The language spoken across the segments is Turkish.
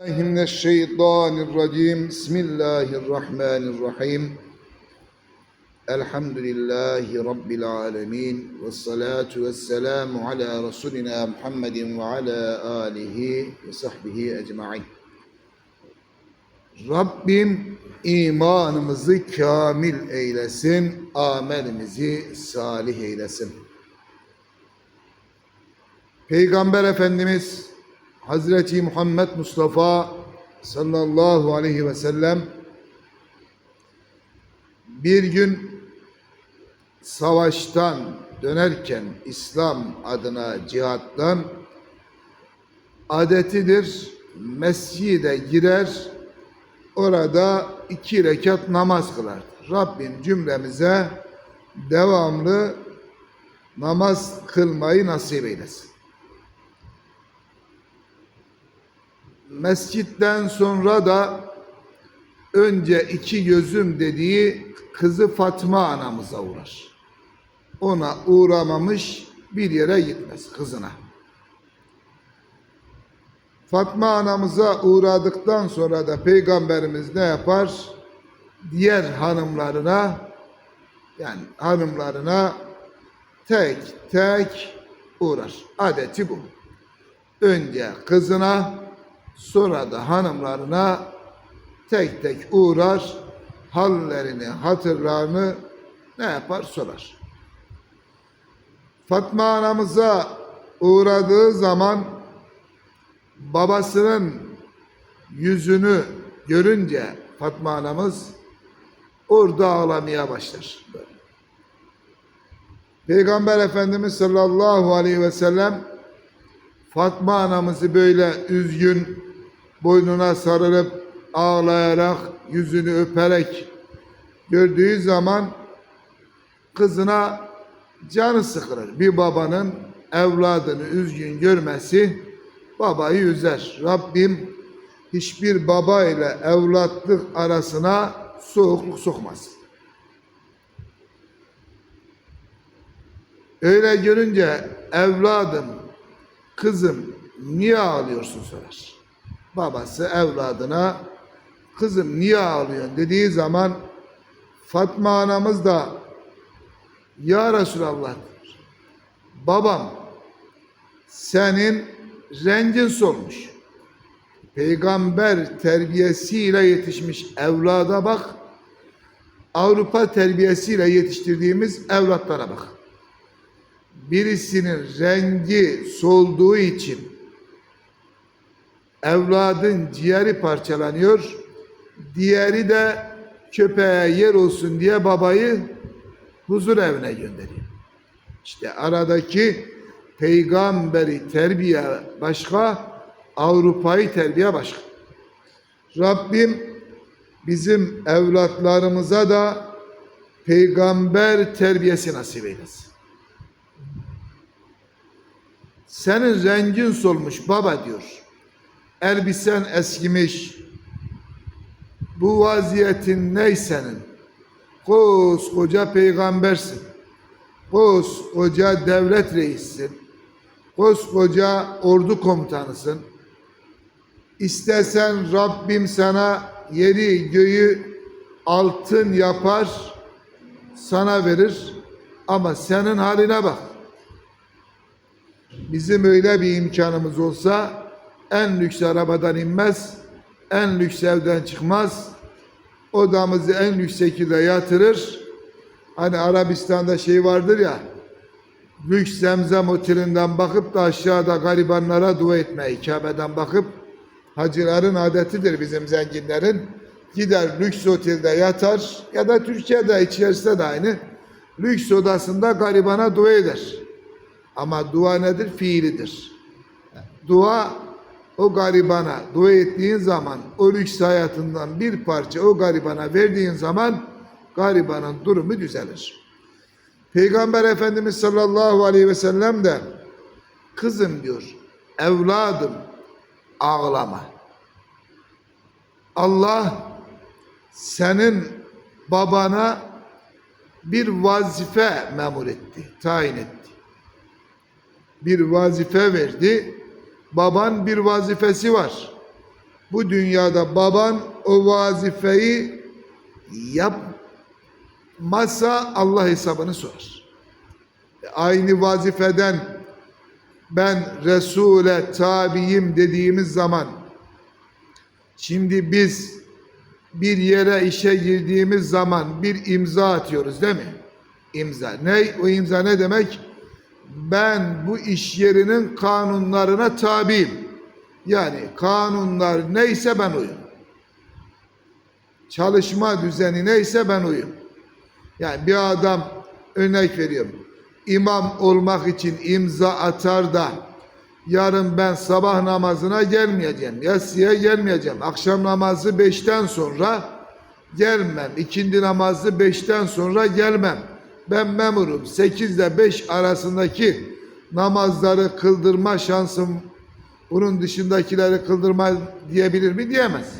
الله من الشيطان الرجيم بسم الله الرحمن الرحيم الحمد لله رب العالمين والصلاة والسلام على رسولنا محمد وعلى آله وصحبه أجمعين Rabbim imanımızı kamil eylesin, amelimizi salih eylesin. Peygamber Efendimiz Hazreti Muhammed Mustafa sallallahu aleyhi ve sellem bir gün savaştan dönerken İslam adına cihattan adetidir mescide girer orada iki rekat namaz kılar. Rabbim cümlemize devamlı namaz kılmayı nasip eylesin. Mescitten sonra da önce iki gözüm dediği kızı Fatma anamıza uğrar. Ona uğramamış bir yere gitmez kızına. Fatma anamıza uğradıktan sonra da peygamberimiz ne yapar? Diğer hanımlarına yani hanımlarına tek tek uğrar. Adeti bu. Önce kızına sonra da hanımlarına tek tek uğrar. Hallerini, hatırlarını ne yapar sorar. Fatma anamıza uğradığı zaman babasının yüzünü görünce Fatma anamız orada ağlamaya başlar. Peygamber Efendimiz sallallahu aleyhi ve sellem Fatma anamızı böyle üzgün boynuna sarılıp ağlayarak yüzünü öperek gördüğü zaman kızına canı sıkılır. Bir babanın evladını üzgün görmesi babayı üzer. Rabbim hiçbir baba ile evlatlık arasına soğukluk sokmaz. Öyle görünce evladım, kızım niye ağlıyorsun sorar. Babası evladına kızım niye ağlıyorsun dediği zaman Fatma anamız da ya Resulallah babam senin rengin solmuş. Peygamber terbiyesiyle yetişmiş evlada bak. Avrupa terbiyesiyle yetiştirdiğimiz evlatlara bak. Birisinin rengi solduğu için evladın ciğeri parçalanıyor. Diğeri de köpeğe yer olsun diye babayı huzur evine gönderiyor. İşte aradaki peygamberi terbiye başka, Avrupa'yı terbiye başka. Rabbim bizim evlatlarımıza da peygamber terbiyesi nasip eylesin. Senin rengin solmuş baba diyor. Elbisen eskimiş. Bu vaziyetin ney senin? Koskoca peygambersin. Koskoca devlet reissin. Koskoca ordu komutanısın. İstesen Rabbim sana yeri göğü altın yapar, sana verir. Ama senin haline bak. Bizim öyle bir imkanımız olsa en lüks arabadan inmez, en lüks evden çıkmaz, odamızı en lüks şekilde yatırır. Hani Arabistan'da şey vardır ya, lüks zemzem otelinden bakıp da aşağıda garibanlara dua etmeyi, Kabe'den bakıp, hacıların adetidir bizim zenginlerin. Gider lüks otelde yatar ya da Türkiye'de içerisinde de aynı. Lüks odasında garibana dua eder. Ama dua nedir? Fiilidir. Dua o garibana dua ettiğin zaman o lüks hayatından bir parça o garibana verdiğin zaman garibanın durumu düzelir. Peygamber Efendimiz sallallahu aleyhi ve sellem de kızım diyor evladım ağlama. Allah senin babana bir vazife memur etti, tayin etti. Bir vazife verdi. Baban bir vazifesi var. Bu dünyada baban o vazifeyi yapmazsa Allah hesabını sorar. Aynı vazifeden ben Resul'e tabiyim dediğimiz zaman şimdi biz bir yere işe girdiğimiz zaman bir imza atıyoruz değil mi? İmza. Ne? O imza ne demek? Ben bu iş yerinin kanunlarına tabiyim. Yani kanunlar neyse ben uyum. Çalışma düzeni neyse ben uyum. Yani bir adam örnek veriyorum. İmam olmak için imza atar da yarın ben sabah namazına gelmeyeceğim. Yatsıya gelmeyeceğim. Akşam namazı beşten sonra gelmem. İkindi namazı beşten sonra gelmem. Ben memurum. Sekiz ile beş arasındaki namazları kıldırma şansım bunun dışındakileri kıldırma diyebilir mi? Diyemez.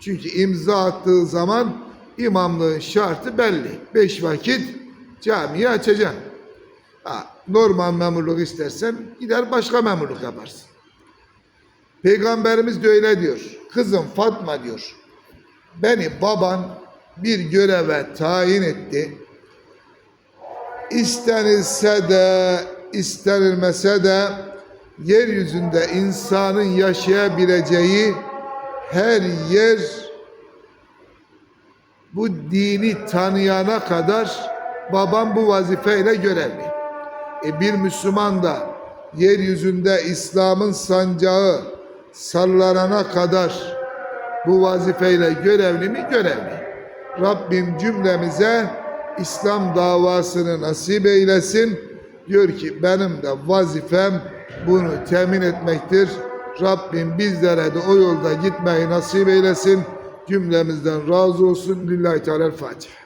Çünkü imza attığı zaman imamlığın şartı belli. Beş vakit camiyi açacaksın. Ha, normal memurluk istersen gider başka memurluk yaparsın. Peygamberimiz de öyle diyor. Kızım Fatma diyor. Beni baban bir göreve tayin etti. İstenilse de istenilmese de yeryüzünde insanın yaşayabileceği her yer bu dini tanıyana kadar babam bu vazifeyle görevli. E bir Müslüman da yeryüzünde İslam'ın sancağı sallanana kadar bu vazifeyle görevli mi? Görevli. Rabbim cümlemize İslam davasını nasip eylesin. Diyor ki benim de vazifem bunu temin etmektir. Rabbim bizlere de o yolda gitmeyi nasip eylesin. Cümlemizden razı olsun. Lillahi Teala Fatiha.